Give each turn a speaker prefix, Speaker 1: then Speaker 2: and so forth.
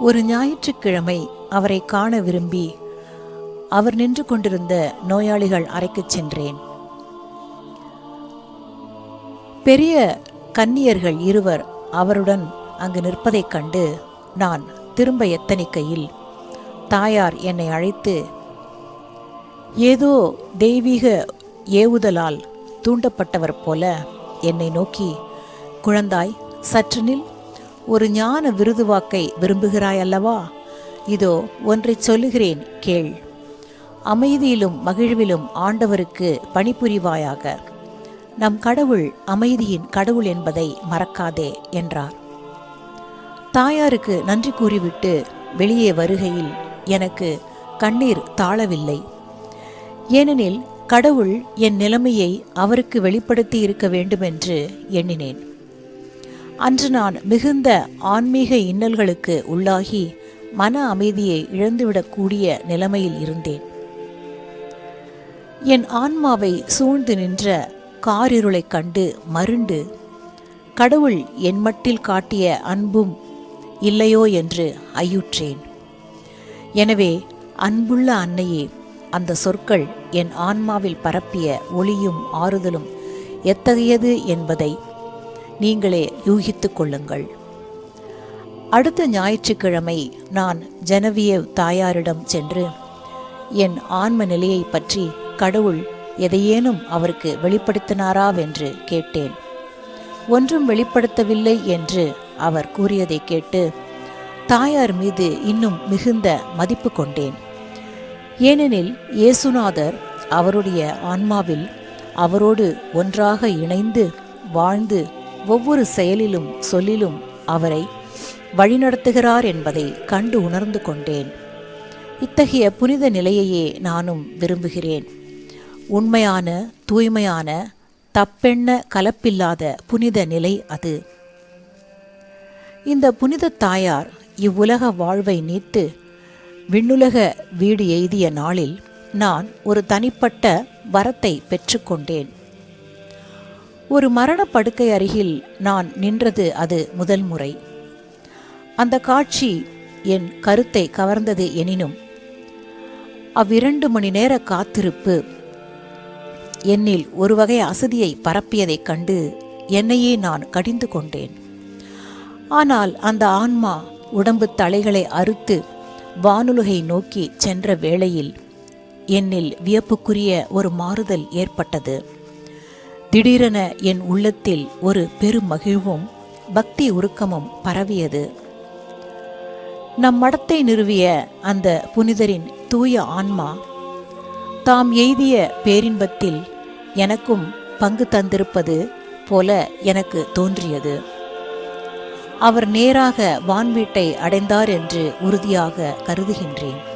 Speaker 1: ஒரு ஞாயிற்றுக்கிழமை அவரை காண விரும்பி அவர் நின்று கொண்டிருந்த நோயாளிகள் அறைக்குச் சென்றேன். பெரிய கன்னியர்கள் இருவர் அவருடன் அங்கு நிற்பதைக் கண்டு நான் திரும்ப எத்தனிக்கையில் தாயார் என்னை அழைத்து ஏதோ தெய்வீக ஏவுதலால் தூண்டப்பட்டவர் போல என்னை நோக்கி குழந்தாய் சற்று நில் ஒரு ஞான விருதுவாக்கை விரும்புகிறாய் அல்லவா? இதோ ஒன்றைச் சொல்லுகிறேன் கேள். அமைதியிலும் மகிழ்விலும் ஆண்டவருக்கு பணிபுரிவாயாக. நம் கடவுள் அமைதியின் கடவுள் என்பதை மறக்காதே என்றார். தாயாருக்கு நன்றி கூறிவிட்டு வெளியே வருகையில் எனக்கு கண்ணீர் தாழவில்லை. ஏனெனில் கடவுள் என் நிலைமையை அவருக்கு வெளிப்படுத்தி இருக்க வேண்டுமென்று எண்ணினேன். அன்று நான் மிகுந்த ஆன்மீக இன்னல்களுக்கு உள்ளாகி மன அமைதியை இழந்துவிடக்கூடிய நிலைமையில் இருந்தேன். என் ஆன்மாவை சூழ்ந்து நின்ற காரிருளைக் கண்டு மருண்டு கடவுள் என் மட்டில் காட்டிய அன்பும் இல்லையோ என்று ஐயுற்றேன். எனவே அன்புள்ள அன்னையே அந்த சொற்கள் என் ஆன்மாவில் பரப்பிய ஒளியும் ஆறுதலும் எத்தகையது என்பதை நீங்களே யூகித்து கொள்ளுங்கள். அடுத்த ஞாயிற்றுக்கிழமை நான் ஜனவிய தாயாரிடம் சென்று என் ஆன்ம நிலையை பற்றி கடவுள் எதையேனும் அவருக்கு வெளிப்படுத்தினாராவென்று கேட்டேன். ஒன்றும் வெளிப்படுத்தவில்லை என்று அவர் கூறியதை கேட்டு தாயார் மீது இன்னும் மிகுந்த மதிப்பு கொண்டேன். ஏனெனில் இயேசுநாதர் அவருடைய ஆன்மாவில் அவரோடு ஒன்றாக இணைந்து வாழ்ந்து ஒவ்வொரு செயலிலும் சொல்லிலும் அவரை வழிநடத்துகிறார் என்பதை கண்டு உணர்ந்து கொண்டேன். இத்தகைய புனித நிலையையே நானும் விரும்புகிறேன். உண்மையான தூய்மையான தப்பெண்ண கலப்பில்லாத புனித நிலை அது. இந்த புனித தாயார் இவ்வுலக வாழ்வை நீத்து விண்ணுலக வீடு எய்திய நாளில் நான் ஒரு தனிப்பட்ட வரத்தை பெற்றுக்கொண்டேன். ஒரு மரணப்படுக்கை அருகில் நான் நின்றது அது முதல் முறை. அந்த காட்சி என் கருத்தை கவர்ந்தது எனினும் அவ்விரண்டு மணி நேர காத்திருப்பு என்னில் ஒரு வகை அசதியை பரப்பியதைக் கண்டு என்னையே நான் கடிந்து கொண்டேன். ஆனால் அந்த ஆன்மா உடம்பு தலைகளை அறுத்து வானுலகை நோக்கி சென்ற வேளையில் என்னில் வியப்புக்குரிய ஒரு மாறுதல் ஏற்பட்டது. திடீரென என் உள்ளத்தில் ஒரு பெருமகிழ்வும் பக்தி உருக்கமும் பரவியது. நம் மடத்தை நிறுவிய அந்த புனிதரின் தூய ஆன்மா தாம் எய்திய பேரின்பத்தில் எனக்கும் பங்கு தந்திருப்பது போல எனக்கு தோன்றியது. அவர் நேராக வான்வீட்டை அடைந்தார் என்று உறுதியாக கருதுகின்றேன்.